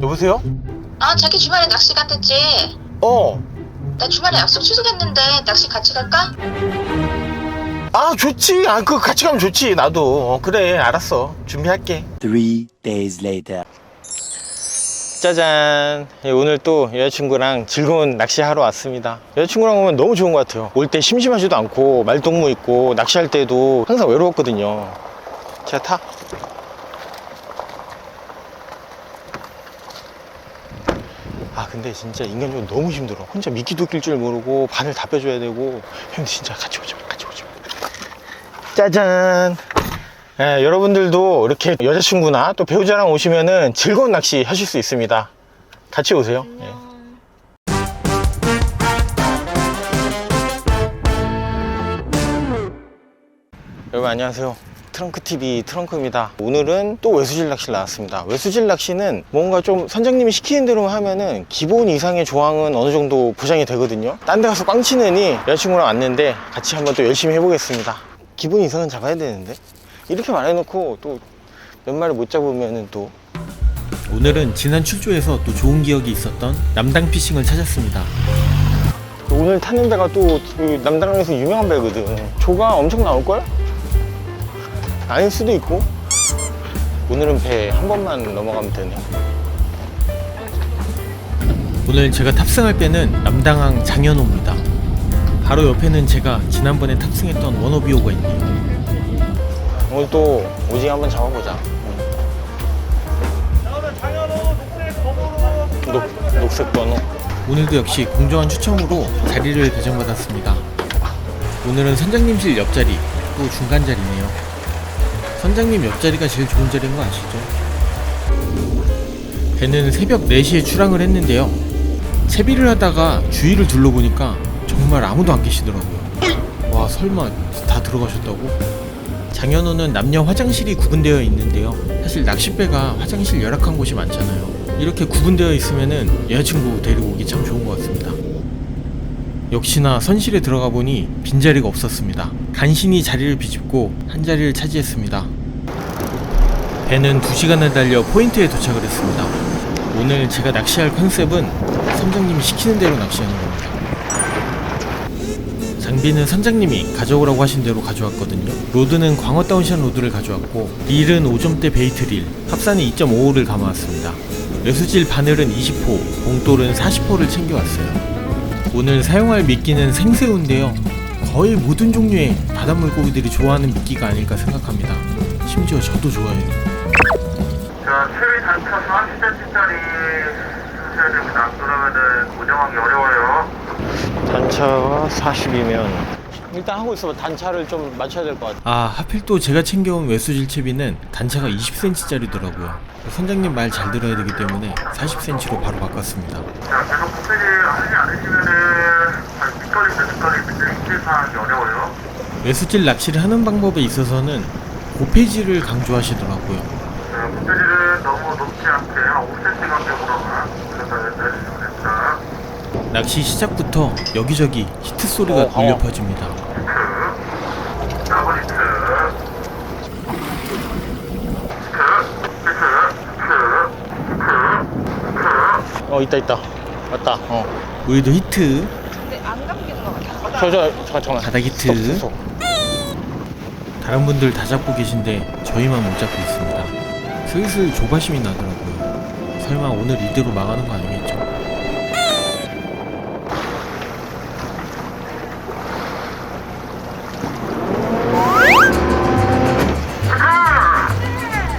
여보세요? 아 자기 주말에 낚시 갔댔지? 어. 나 주말에 약속 취소했는데 낚시 같이 갈까? 아 좋지. 아 그거 같이 가면 좋지. 나도. 어, 그래 알았어. 준비할게. Three days later. 짜잔. 예, 오늘 또 여자친구랑 즐거운 낚시하러 왔습니다. 여자친구랑 오면 너무 좋은 것 같아요. 올 때 심심하지도 않고 말동무 있고 낚시할 때도 항상 외로웠거든요. 자 타. 아 근데 진짜 인간적으로 너무 힘들어. 혼자 미끼도 낄 줄 모르고 바늘 다 빼줘야 되고. 형 진짜 같이 마. 같이 마. 짜잔. 예, 여러분들도 이렇게 여자친구나 또 배우자랑 오시면은 즐거운 낚시 하실 수 있습니다. 같이 오세요. 예. 여러분 안녕하세요. 트렁크TV 트렁크입니다. 오늘은 또 외수질 낚시를 나왔습니다. 외수질 낚시는 뭔가 좀 선장님이 시키는 대로 하면은 기본 이상의 조항은 어느 정도 보장이 되거든요. 딴 데 가서 꽝 치느니 여자친구랑 왔는데 같이 한번 또 열심히 해보겠습니다. 기본 이상은 잡아야 되는데 이렇게 말해놓고 또 몇 마리 못 잡으면은 또 오늘은 지난 출조에서 또 좋은 기억이 있었던 남당 피싱을 찾았습니다. 오늘 타는 배가 또그 남당에서 유명한 배거든. 조가 엄청 나올걸? 아닐 수도 있고. 오늘은 배 한 번만 넘어가면 되네. 오늘 제가 탑승할 배는 남당항 장현호입니다. 바로 옆에는 제가 지난번에 탑승했던 워너비호가 있네요. 오늘 또 오징어 한번 잡아보자. 녹, 녹색 번호. 오늘도 역시 공정한 추첨으로 자리를 배정받았습니다. 오늘은 선장님실 옆자리, 또 중간 자리네요. 선장님 옆자리가 제일 좋은 자리인 거 아시죠? 배는 새벽 4시에 출항을 했는데요. 채비를 하다가 주위를 둘러보니까 정말 아무도 안 계시더라고요. 와, 설마 다 들어가셨다고? 장현호는 남녀 화장실이 구분되어 있는데요. 사실 낚싯배가 화장실 열악한 곳이 많잖아요. 이렇게 구분되어 있으면은 여자친구 데리고 오기 참 좋은 것 같습니다. 역시나 선실에 들어가 보니 빈자리가 없었습니다. 간신히 자리를 비집고 한 자리를 차지했습니다. 배는 2시간을 달려 포인트에 도착을 했습니다. 오늘 제가 낚시할 컨셉은 선장님이 시키는 대로 낚시하는 겁니다. 장비는 선장님이 가져오라고 하신 대로 가져왔거든요. 로드는 광어 다운샷 로드를 가져왔고 릴은 5점대 베이트 릴, 합산은 2.55를 감아왔습니다. 외수질 바늘은 20호, 봉돌은 40호를 챙겨왔어요. 오늘 사용할 미끼는 생새우인데요. 거의 모든 종류의 바닷물 고기들이 좋아하는 미끼가 아닐까 생각합니다. 심지어 저도 좋아해요. 자, 체위 단차 40cm짜리 하셔야 됩니다. 그러면은 고정하기 어려워요. 단차가 40이면 일단 하고 있어봐. 단차를 좀 맞춰야 될 것 같아. 아 하필 또 제가 챙겨온 외수질 채비는 단차가 20cm짜리더라고요. 선장님 말 잘 들어야 되기 때문에 40cm로 바로 바꿨습니다. 자, 계속 코페지 하지 않으시면은 잘 미끌리죠, 미끌리는데 인체에서 하기 어려워요. 외수질 낚시를 하는 방법에 있어서는 고폐질을 강조하시더라고요. 너무 높지 않게 한 5cm 간격으로만 됩니다. 낚시 시작부터 여기저기 히트 소리가 어, 울려 어. 퍼집니다. 히트, 더블 히트, 히트, 히트, 히트, 히트, 히트. 어 있다 있다. 맞다. 어. 우리도 히트, 저, 저, 잠깐, 잠깐. 바닥 히트. 스톱. 다른 분들 다 잡고 계신데 저희만 못 잡고 있습니다. 슬슬 조바심이 나더라고요. 설마 오늘 이대로 망하는 거 아니겠죠?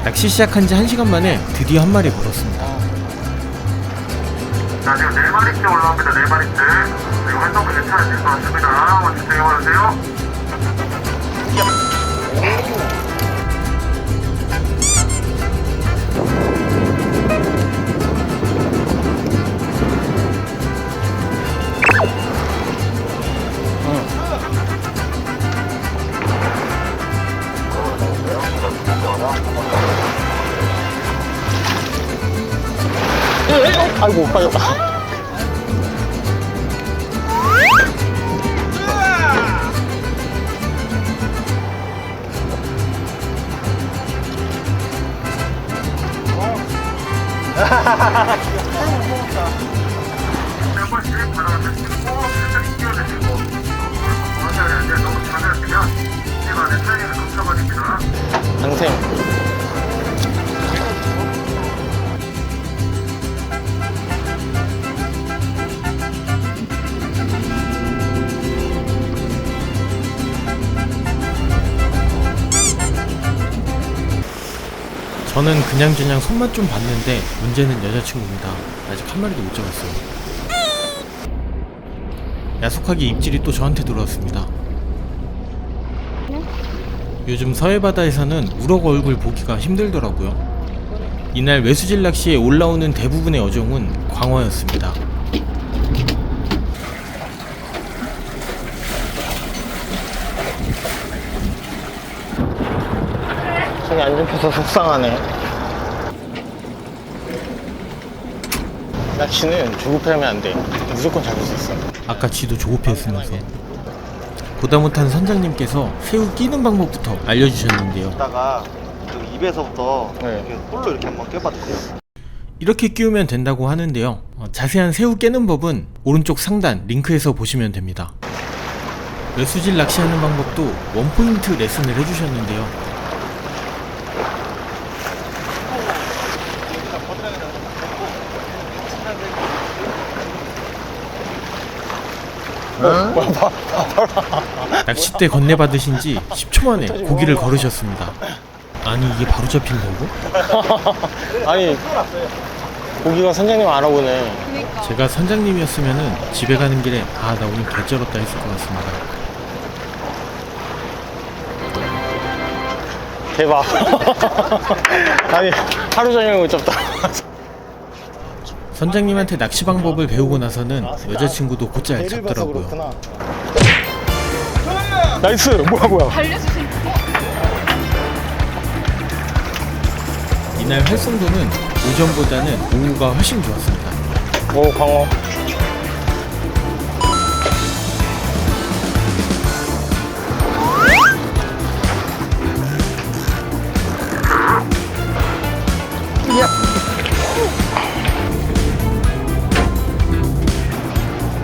낚시 시작한 지 1시간 만에 드디어 한 마리 걸었습니다. 자, 지금 네 마리째 올라옵니다. 네 마리째. 지금 활동도 괜찮으실 것 같습니다. 한번 집중해봐주세요. 아이고, 빠졌다. 저는 그냥저냥 손만 좀 봤는데 문제는 여자친구입니다. 아직 한 마리도 못 잡았어요. 야속하게 입질이 또 저한테 들어왔습니다. 요즘 서해바다에서는 우럭 얼굴 보기가 힘들더라고요. 이날 외수질 낚시에 올라오는 대부분의 어종은 광어였습니다. 손이 안 잡혀서 속상하네. 낚시는 조급하면 안 돼. 무조건 잡을 수 있어. 아까 지도 조급했으면서 보다 못한 선장님께서 새우 끼는 방법부터 알려주셨는데요. 다가 그 입에서부터 네. 이렇게 홀로 이렇게 한번 껴봐 주세요. 이렇게 끼우면 된다고 하는데요. 어, 자세한 새우 깨는 법은 오른쪽 상단 링크에서 보시면 됩니다. 외수질 낚시하는 방법도 원포인트 레슨을 해주셨는데요. 어? 뭐야, 봐, 봐, 봐라. 낚싯대 건네받으신 지 10초 만에 고기를 걸으셨습니다. 아니 이게 바로 잡힌다고? 아니, 고기가 선장님 알아보네. 제가 선장님이었으면 집에 가는 길에 아 나 오늘 개쩔었다 했을 것 같습니다. 대박. 아니, 하루 종일 못 잡다. 선장님한테 낚시 방법을 배우고 나서는 여자친구도 곧잘 잡더라고요. 나이스! 뭐야, 뭐야. 이날 활성도는 오전보다는 오후가 훨씬 좋았습니다. 오, 광어.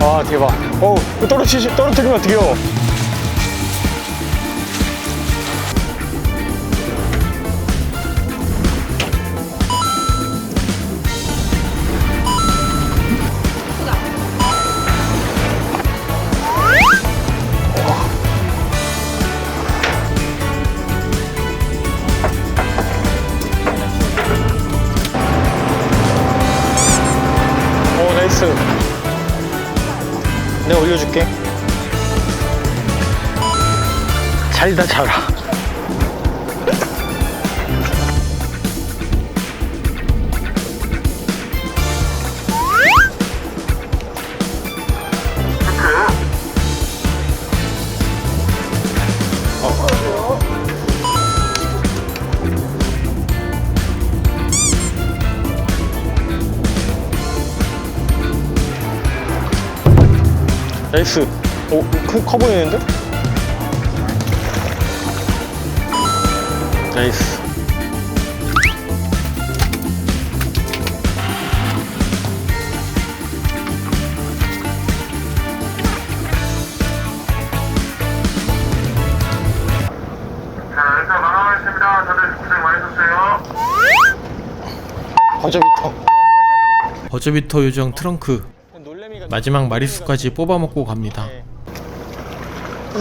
아, 대박. 어우, 떨어지시, 떨어뜨리면 어떡해요. 올려줄게. 잘다 자라. 나이스. 오, 큰, 커 보이는데? 나이스. 자, 일단 마감하겠습니다. 다들 고생 많으셨어요. 버저비터. 버저비터 요정 트렁크 마지막 마리수까지 뽑아먹고 갑니다.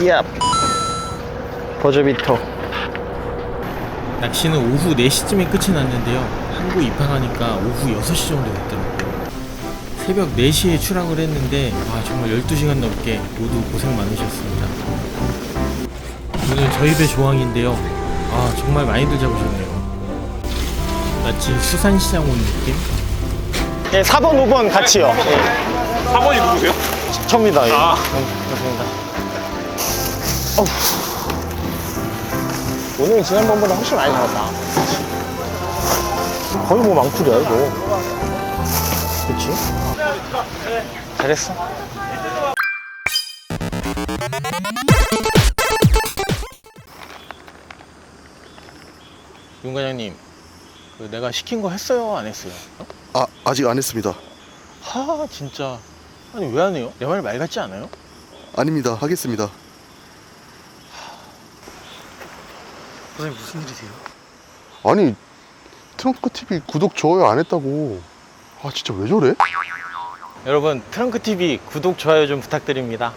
이야. 버저비터. 낚시는 오후 4시쯤에 끝이 났는데요. 항구 입항하니까 오후 6시 정도 됐더라고요. 새벽 4시에 출항을 했는데 아 정말 12시간 넘게 모두 고생 많으셨습니다. 오늘 저희 배 조항인데요. 아 정말 많이들 잡으셨네요. 마치 수산시장 온 느낌? 네, 4번, 5번 같이요. 네. 4번이 누구세요? 저입니다. 예. 아. 그렇습니다. 어우. 오늘은 지난번보다 훨씬 많이 잡았다. 거의 뭐 망풀이야, 이거. 그치? 잘했어. 윤 과장님, 그 내가 시킨 거 했어요? 안 했어요? 어? 아, 아직 안 했습니다. 하 진짜 아니 왜 안 해요? 내 말 말 같지 않아요? 아닙니다. 하겠습니다. 선생님 무슨 일이세요? 아니, 트럼프 TV 구독 좋아요 안 했다고. 아, 진짜 왜 저래? 여러분 트렁크 TV 구독 좋아요 좀 부탁드립니다.